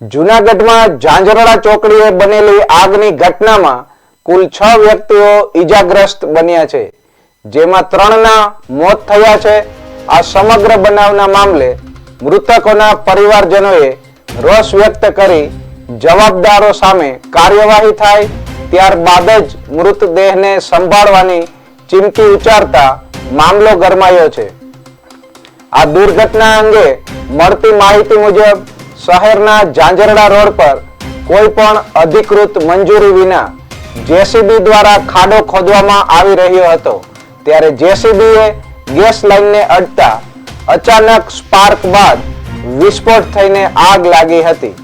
જૂનાગઢમાં ઝાંઝરડા ચોકડીએ બનેલી આગની ઘટનામાં કુલ છ વ્યક્તિઓ ઈજાગ્રસ્ત બન્યા છે, જેમાં ત્રણના મોત થયા છે. આ સમગ્ર બનાવના મામલે મૃતકોના પરિવારજનોએ રોષ વ્યક્ત કરી જવાબદારો સામે કાર્યવાહી થાય, ત્યારબાદ જ મૃતદેહને સંભાળવાની ચીમકી ઉચ્ચારતા મામલો ગરમાયો છે. આ દુર્ઘટના અંગે મળતી માહિતી મુજબ શહેરના ઝાંઝરડા રોડ પર કોઈ પણ અધિકૃત મંજૂરી વિના જેસીબી દ્વારા ખાડો ખોદવામાં આવી રહ્યો હતો ત્યારે જેસીબીએ ગેસ લાઈનને અડતા અચાનક સ્પાર્ક બાદ વિસ્ફોટ થઈને આગ લાગી હતી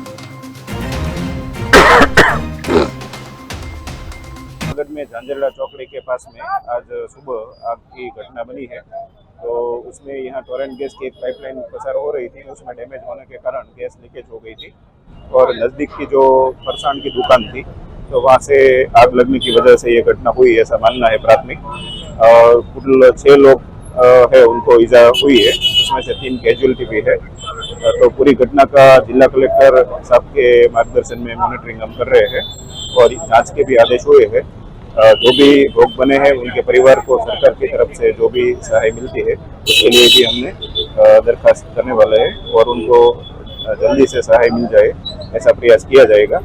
नगर में झांझरला चौकड़ी के पास में आज सुबह आग की घटना बनी है तो उसमें यहाँ टोरेंट गैस की एक पाइपलाइन पसार हो रही थी, उसमें डैमेज होने के कारण गैस लीकेज हो गई थी। और नज़दीक की जो फरसान की दुकान थी तो वहाँ से आग लगने की वजह से ये घटना हुई, ऐसा मानना है प्राथमिक। और कुल छः लोग है, उनको ईजा हुई है। उसमें से तीन कैजुअलिटी भी है। तो पूरी घटना का जिला कलेक्टर साहब के मार्गदर्शन में मॉनिटरिंग हम कर रहे हैं और जाँच के भी आदेश हुए हैं। जो भी भोग बने हैं उनके परिवार को सरकार की तरफ से जो भी सहाय मिलती है उसके लिए भी हमने अ, दरखास्त करने वाले हैं और उनको अ, जल्दी से सहाय मिल जाए ऐसा प्रयास किया जाएगा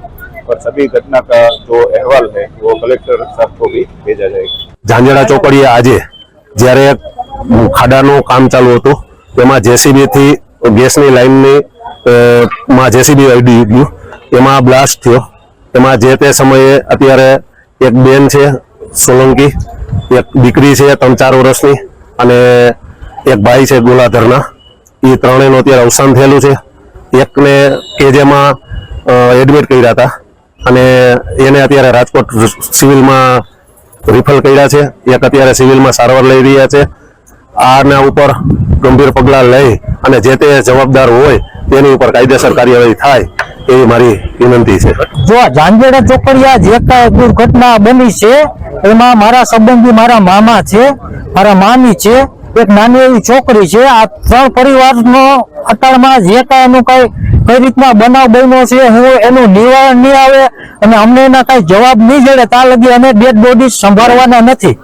और सभी घटना का जो अहवाल है वो कलेक्टर साहब को भी भेजा जाएगा ઝાંઝરા ચોકડીએ આજે જ્યારે ખાડાનું કામ ચાલુ હતું તેમાં જેસીબી થી ગેસની લાઈનની અ, માં જેસીબી અડી ગયું એમાં બ્લાસ્ટ થયો એમાં જે તે સમયે અત્યારે એક બેન છે, સોલંકી, એક દીકરી છે, ત્રણ ચાર વર્ષની, અને એક ભાઈ છે ગોલાધરના. એ ત્રણેયનું અત્યારે અવસાન થયેલું છે. એકને કેજેમાં એડમિટ કર્યા હતા. અને એને અત્યારે રાજકોટ સિવિલમાં રિફર કર્યા છે. એક અત્યારે સિવિલમાં સારવાર લઈ રહ્યા છે. આના ઉપર ગંભીર પગલાં લઈ અને જે તે જવાબદાર હોય તેની ઉપર કાયદેસર કાર્યવાહી થાય એવી મારી વિનંતી છે. જો ઝાંઝેડા ચોકડિયા જે કાંઈ દુર્ઘટના બની છે, એમાં મારા સંબંધી મારા મામા છે, મારા મામી છે, એક નાની એવી છોકરી છે. આ ત્રણ પરિવારનો અટાણમાં જે કાંઈ એનું કાંઈ, કઈ રીતના બનાવ બન્યો છે, હું એનું નિવારણ નહીં આવે અને અમને એના કાંઈ જવાબ નહીં જડે ત્યાં લગી અમે ડેડ બોડી સંભાળવાના નથી.